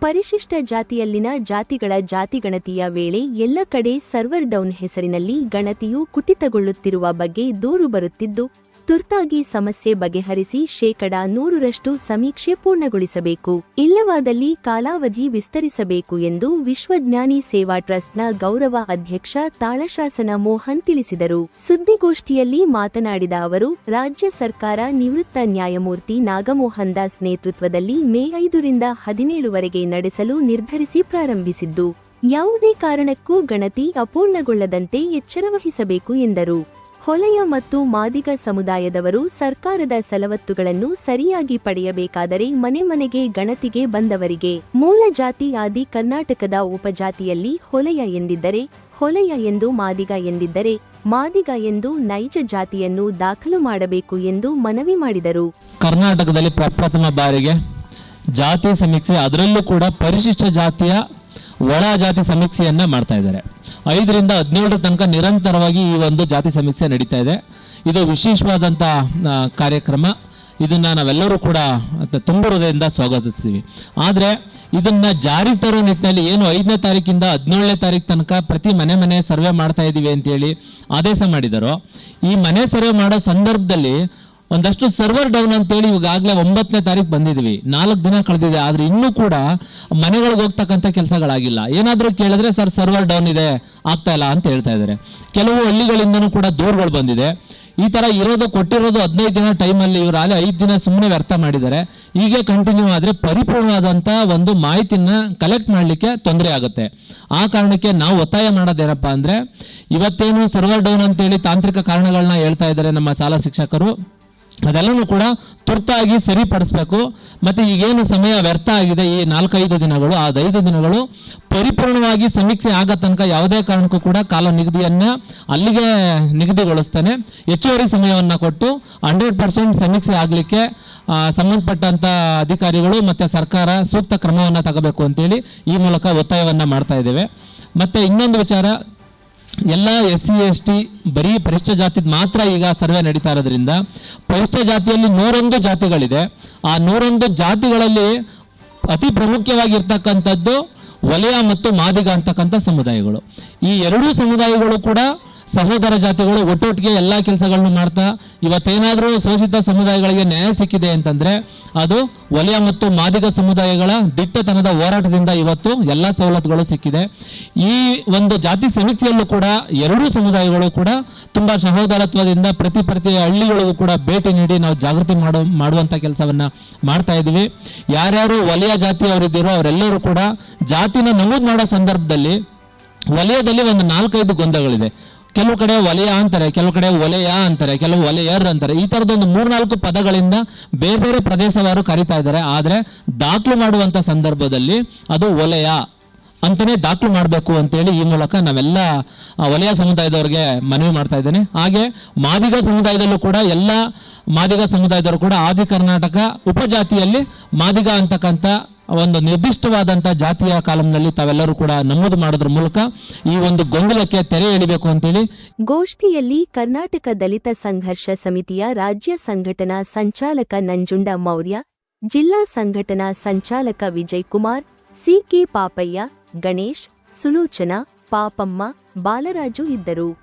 ಪರಿಶಿಷ್ಟ ಜಾತಿಯಲ್ಲಿನ ಜಾತಿಗಳ ಜಾತಿಗಣತಿಯ ವೇಳೆ ಎಲ್ಲ ಕಡೆ ಸರ್ವರ್ ಡೌನ್ ಹೆಸರಿನಲ್ಲಿ ಗಣತಿಯು ಕುಟಿತಗೊಳ್ಳುತ್ತಿರುವ ಬಗ್ಗೆ ದೂರು ಬರುತ್ತಿದ್ದು ತುರ್ತಾಗಿ ಸಮಸ್ಯೆ ಬಗೆಹರಿಸಿ ಶೇಕಡ ನೂರರಷ್ಟು ಸಮೀಕ್ಷೆ ಪೂರ್ಣಗೊಳಿಸಬೇಕು. ಇಲ್ಲವಾದಲ್ಲಿ ಕಾಲಾವಧಿ ವಿಸ್ತರಿಸಬೇಕು ಎಂದು ವಿಶ್ವಜ್ಞಾನಿ ಸೇವಾ ಟ್ರಸ್ಟ್ನ ಗೌರವ ಅಧ್ಯಕ್ಷ ತಾಳಶಾಸನ ಮೋಹನ್ ತಿಳಿಸಿದರು. ಸುದ್ದಿಗೋಷ್ಠಿಯಲ್ಲಿ ಮಾತನಾಡಿದ ಅವರು, ರಾಜ್ಯ ಸರ್ಕಾರ ನಿವೃತ್ತ ನ್ಯಾಯಮೂರ್ತಿ ನಾಗಮೋಹನ್ ದಾಸ್ ನೇತೃತ್ವದಲ್ಲಿ ಮೇ ಐದರಿಂದ ಹದಿನೇಳುವರೆಗೆ ನಡೆಸಲು ನಿರ್ಧರಿಸಿ ಪ್ರಾರಂಭಿಸಿದ್ದು. ಯಾವುದೇ ಕಾರಣಕ್ಕೂ ಗಣತಿ ಅಪೂರ್ಣಗೊಳ್ಳದಂತೆ ಎಚ್ಚರ ವಹಿಸಬೇಕು ಎಂದರು. ಹೊಲೆಯ ಮತ್ತು ಮಾದಿಗ ಸಮುದಾಯದವರು ಸರ್ಕಾರದ ಸಲವತ್ತುಗಳನ್ನು ಸರಿಯಾಗಿ ಪಡೆಯಬೇಕಾದರೆ ಮನೆ ಮನೆಗೆ ಗಣತಿಗೆ ಬಂದವರಿಗೆ ಮೂಲ ಜಾತಿ ಆದಿ ಕರ್ನಾಟಕದ ಉಪಜಾತಿಯಲ್ಲಿ ಹೊಲೆಯ ಎಂದಿದ್ದರೆ ಹೊಲೆಯ ಎಂದು ಮಾದಿಗ ಎಂದಿದ್ದರೆ ಮಾದಿಗ ಎಂದು ನೈಜ ಜಾತಿಯನ್ನು ದಾಖಲು ಮಾಡಬೇಕು ಎಂದು ಮನವಿ ಮಾಡಿದರು. ಕರ್ನಾಟಕದಲ್ಲಿ ಪ್ರಪ್ರಥಮ ಬಾರಿಗೆ ಜಾತಿ ಸಮೀಕ್ಷೆ ಅದರಲ್ಲೂ ಕೂಡ ಪರಿಶಿಷ್ಟ ಜಾತಿಯ ಒಳ ಜಾತಿ ಸಮೀಕ್ಷೆಯನ್ನ ಮಾಡ್ತಾ ಇದ್ದಾರೆ. ಐದರಿಂದ ಹದಿನೇಳರ ತನಕ ನಿರಂತರವಾಗಿ ಈ ಒಂದು ಜಾತಿ ಸಮೀಕ್ಷೆ ನಡೀತಾ ಇದೆ. ಇದು ವಿಶೇಷವಾದಂಥ ಕಾರ್ಯಕ್ರಮ. ಇದನ್ನ ನಾವೆಲ್ಲರೂ ಕೂಡ ತುಂಬ ಹೃದಯದಿಂದ ಸ್ವಾಗತಿಸ್ತೀವಿ. ಆದರೆ ಇದನ್ನ ಜಾರಿ ತರೋ ನಿಟ್ಟಿನಲ್ಲಿ ಏನು ಐದನೇ ತಾರೀಕಿಂದ ಹದಿನೇಳನೇ ತಾರೀಕು ತನಕ ಪ್ರತಿ ಮನೆ ಮನೆ ಸರ್ವೆ ಮಾಡ್ತಾ ಇದ್ದೀವಿ ಅಂತೇಳಿ ಆದೇಶ ಮಾಡಿದರು. ಈ ಮನೆ ಸರ್ವೆ ಮಾಡೋ ಸಂದರ್ಭದಲ್ಲಿ ಒಂದಷ್ಟು ಸರ್ವರ್ ಡೌನ್ ಅಂತೇಳಿ ಈಗಾಗಲೇ ಒಂಬತ್ತನೇ ತಾರೀಕು ಬಂದಿದ್ವಿ. ನಾಲ್ಕು ದಿನ ಕಳೆದಿದೆ, ಆದ್ರೆ ಇನ್ನೂ ಕೂಡ ಮನೆಗಳಿಗೆ ಹೋಗ್ತಕ್ಕಂಥ ಕೆಲಸಗಳಾಗಿಲ್ಲ. ಏನಾದರೂ ಕೇಳಿದ್ರೆ, ಸರ್ ಸರ್ವರ್ ಡೌನ್ ಇದೆ, ಆಗ್ತಾ ಇಲ್ಲ ಅಂತ ಹೇಳ್ತಾ ಇದ್ದಾರೆ. ಕೆಲವು ಹಳ್ಳಿಗಳಿಂದನೂ ಕೂಡ ದೂರುಗಳು ಬಂದಿದೆ. ಈ ತರ ಇರೋದು ಕೊಟ್ಟಿರೋದು ಹದಿನೈದು ದಿನ ಟೈಮಲ್ಲಿ ಇವರು ಐದು ದಿನ ಸುಮ್ಮನೆ ವ್ಯರ್ಥ ಮಾಡಿದ್ದಾರೆ. ಹೀಗೆ ಕಂಟಿನ್ಯೂ ಆದರೆ ಪರಿಪೂರ್ಣವಾದಂಥ ಒಂದು ಮಾಹಿತಿನ ಕಲೆಕ್ಟ್ ಮಾಡಲಿಕ್ಕೆ ತೊಂದರೆ ಆಗುತ್ತೆ. ಆ ಕಾರಣಕ್ಕೆ ನಾವು ಒತ್ತಾಯ ಮಾಡೋದೇನಪ್ಪ ಅಂದ್ರೆ, ಇವತ್ತೇನು ಸರ್ವರ್ ಡೌನ್ ಅಂತೇಳಿ ತಾಂತ್ರಿಕ ಕಾರಣಗಳನ್ನ ಹೇಳ್ತಾ ಇದ್ದಾರೆ ನಮ್ಮ ಶಾಲಾ ಶಿಕ್ಷಕರು. ಅದೆಲ್ಲನೂ ಕೂಡ ತುರ್ತಾಗಿ ಸರಿಪಡಿಸ್ಬೇಕು. ಮತ್ತೆ ಈಗೇನು ಸಮಯ ವ್ಯರ್ಥ ಆಗಿದೆ ಈ ನಾಲ್ಕೈದು ದಿನಗಳು, ಆ ಐದು ದಿನಗಳು, ಪರಿಪೂರ್ಣವಾಗಿ ಸಮೀಕ್ಷೆ ಆಗ ತನಕ ಯಾವುದೇ ಕಾರಣಕ್ಕೂ ಕೂಡ ಕಾಲ ನಿಗದಿಯನ್ನು ಅಲ್ಲಿಗೆ ನಿಗದಿಗೊಳಿಸ್ತಾನೆ. ಹೆಚ್ಚುವರಿ ಸಮಯವನ್ನ ಕೊಟ್ಟು ಹಂಡ್ರೆಡ್ ಪರ್ಸೆಂಟ್ ಸಮೀಕ್ಷೆ ಆಗಲಿಕ್ಕೆ ಸಂಬಂಧಪಟ್ಟಂಥ ಅಧಿಕಾರಿಗಳು ಮತ್ತೆ ಸರ್ಕಾರ ಸೂಕ್ತ ಕ್ರಮವನ್ನು ತಗೋಬೇಕು ಅಂತೇಳಿ ಈ ಮೂಲಕ ಒತ್ತಾಯವನ್ನ ಮಾಡ್ತಾ ಇದ್ದೇವೆ. ಮತ್ತೆ ಇನ್ನೊಂದು ವಿಚಾರ ಎಲ್ಲ ಎಸ್ ಸಿ ಎಸ್ ಟಿ ಬರೀ ಪರಿಷ್ಠ ಜಾತಿ ಮಾತ್ರ ಈಗ ಸರ್ವೆ ನಡೀತಾ ಇರೋದ್ರಿಂದ ಪರಿಷ್ಠ ಜಾತಿಯಲ್ಲಿ ನೂರೊಂದು ಜಾತಿಗಳಿದೆ. ಆ ನೂರೊಂದು ಜಾತಿಗಳಲ್ಲಿ ಅತಿ ಪ್ರಮುಖವಾಗಿರ್ತಕ್ಕಂಥದ್ದು ವಲಯ ಮತ್ತು ಮಾದಿಗ ಅಂತಕ್ಕಂಥ ಸಮುದಾಯಗಳು. ಈ ಎರಡೂ ಸಮುದಾಯಗಳು ಕೂಡ ಸಹೋದರ ಜಾತಿಗಳು ಒಟ್ಟೊಟ್ಟಿಗೆ ಎಲ್ಲ ಕೆಲಸಗಳನ್ನು ಮಾಡ್ತಾ ಇವತ್ತೇನಾದರೂ ಶೋಷಿತ ಸಮುದಾಯಗಳಿಗೆ ನ್ಯಾಯ ಸಿಕ್ಕಿದೆ ಅಂತಂದ್ರೆ ಅದು ವಲಯ ಮತ್ತು ಮಾದಿಗ ಸಮುದಾಯಗಳ ದಿಟ್ಟತನದ ಹೋರಾಟದಿಂದ ಇವತ್ತು ಎಲ್ಲ ಸವಲತ್ತುಗಳು ಸಿಕ್ಕಿದೆ. ಈ ಒಂದು ಜಾತಿ ಸಮೀಕ್ಷೆಯಲ್ಲೂ ಕೂಡ ಎರಡೂ ಸಮುದಾಯಗಳು ಕೂಡ ತುಂಬಾ ಸಹೋದರತ್ವದಿಂದ ಪ್ರತಿ ಪ್ರತಿ ಹಳ್ಳಿಗಳಿಗೂ ಕೂಡ ಭೇಟಿ ನೀಡಿ ನಾವು ಜಾಗೃತಿ ಮಾಡೋ ಮಾಡುವಂಥ ಕೆಲಸವನ್ನ ಮಾಡ್ತಾ ಇದ್ದೀವಿ. ಯಾರ್ಯಾರು ವಲಯ ಜಾತಿಯವರಿದ್ದೀರೋ ಅವರೆಲ್ಲರೂ ಕೂಡ ಜಾತಿನ ನಮೂದು ಮಾಡೋ ಸಂದರ್ಭದಲ್ಲಿ ವಲಯದಲ್ಲಿ ಒಂದು ನಾಲ್ಕೈದು ಗೊಂದಗಳಿದೆ. ಕೆಲವು ಕಡೆ ವಲಯ ಅಂತಾರೆ, ಕೆಲವು ಕಡೆ ವಲಯ ಅಂತಾರೆ, ಕೆಲವು ವಲಯರ್ ಅಂತಾರೆ. ಈ ತರದೊಂದು ಮೂರ್ನಾಲ್ಕು ಪದಗಳಿಂದ ಬೇರೆ ಬೇರೆ ಪ್ರದೇಶವಾರು ಕರಿತಾ ಇದ್ದಾರೆ. ಆದ್ರೆ ದಾಖಲು ಮಾಡುವಂತ ಸಂದರ್ಭದಲ್ಲಿ ಅದು ವಲಯ ಅಂತಾನೆ ದಾಖಲು ಮಾಡಬೇಕು ಅಂತೇಳಿ ಈ ಮೂಲಕ ನಾವೆಲ್ಲ ವಲಯ ಸಮುದಾಯದವ್ರಿಗೆ ಮನವಿ ಮಾಡ್ತಾ ಇದ್ದೇನೆ. ಹಾಗೆ ಮಾದಿಗ ಸಮುದಾಯದಲ್ಲೂ ಕೂಡ, ಎಲ್ಲ ಮಾದಿಗ ಸಮುದಾಯದವರು ಕೂಡ ಆದಿ ಕರ್ನಾಟಕ ಉಪಜಾತಿಯಲ್ಲಿ ಮಾದಿಗ ಅಂತಕ್ಕಂಥ ಒಂದು ನಿರ್ದಿಷ್ಟವಾದಂಥ ಜಾತಿಯ ಕಾಲಂನಲ್ಲಿ ತಾವೆಲ್ಲರೂ ಕೂಡ ನಮೂದು ಮಾಡೋದ್ರ ಮೂಲಕ ಈ ಒಂದು ಗೊಂದಲಕ್ಕೆ ತೆರೆ ಎಳಿಬೇಕು ಅಂತೇಳಿ ಗೋಷ್ಠಿಯಲ್ಲಿ ಕರ್ನಾಟಕ ದಲಿತ ಸಂಘರ್ಷ ಸಮಿತಿಯ ರಾಜ್ಯ ಸಂಘಟನಾ ಸಂಚಾಲಕ ನಂಜುಂಡ ಮೌರ್ಯ, ಜಿಲ್ಲಾ ಸಂಘಟನಾ ಸಂಚಾಲಕ ವಿಜಯ್ ಕುಮಾರ್, ಸಿಕೆ ಪಾಪಯ್ಯ, ಗಣೇಶ್, ಸುಲೋಚನಾ, ಪಾಪಮ್ಮ, ಬಾಲರಾಜು ಇದ್ದರು.